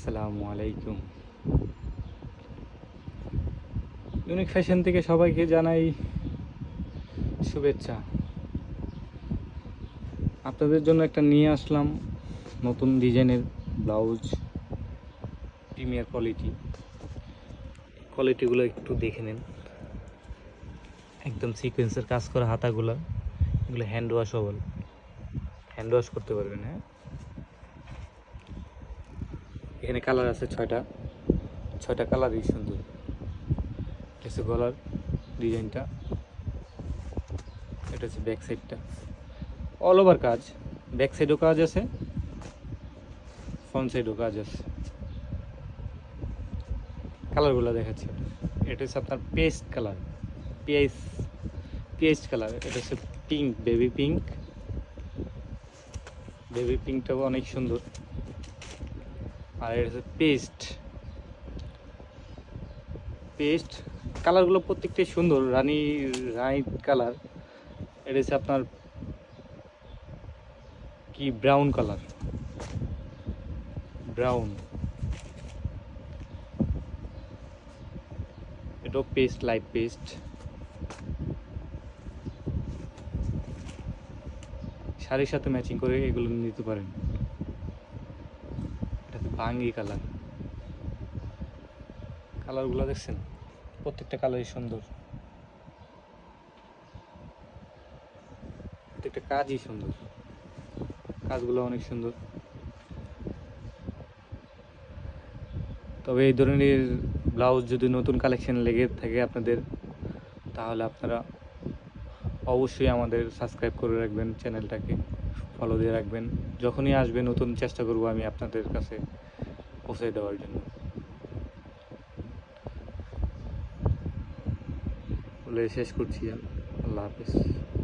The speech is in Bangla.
আসসালামু আলাইকুম। ইউনিক ফ্যাশন থেকে সবাইকে জানাই শুভেচ্ছা। আপনাদের জন্য একটা নিয়ে আসলাম নতুন ডিজাইনের ব্লাউজ প্রিমিয়ার কোয়ালিটি। কোয়ালিটিগুলো একটু দেখে নিন। একদম সিকোয়েন্সের কাজ করা হাতাগুলো। এগুলো হ্যান্ড ওয়াশ হবল হ্যান্ড ওয়াশ করতে পারবেন হ্যাঁ? এখানে কালার আছে ছয়টা। ছয়টা কালারই সুন্দর। হচ্ছে গলার ডিজাইনটা। এটা হচ্ছে ব্যাক সাইডটা অল ওভার কাজ। ব্যাক সাইডও কাজ আছে। ফ্রন্ট সাইডও কাজ আছে। কালারগুলো দেখাচ্ছি। এটা হচ্ছে আপনার পেস্ট কালার পিএস পিএইচ কালার এটা হচ্ছে পিঙ্ক বেবি পিঙ্ক বেবি পিঙ্কটাও অনেক সুন্দর। আর এটা হচ্ছে পেস্ট। পেস্ট, কালারগুলো প্রত্যেকটাই সুন্দর, রানি, রাইট কালার। এটা হচ্ছে আপনার কি, ব্রাউন কালার। ব্রাউন। এটাও পেস্ট, লাইট পেস্ট। শাড়ির সাথে ম্যাচিং করে এগুলো নিতে পারেন। বাঙ্গি কালার। কালারগুলো দেখছেন? প্রত্যেকটা কালারই সুন্দর। প্রত্যেকটা কাজই সুন্দর। কাজগুলো অনেক সুন্দর। তবে এই ধরনের ব্লাউজ যদি নতুন কালেকশন লেগে থাকে আপনাদের তাহলে আপনারা অবশ্যই আমাদের সাবস্ক্রাইব করে রাখবেন চ্যানেলটাকে। ফলো দিয়ে রাখবেন। যখনই আসবে, নতুন চেষ্টা করব আমি আপনাদের কাছে পৌঁছে দেওয়ার জন্য। বলে শেষ করছি। আল্লাহ হাফিজ।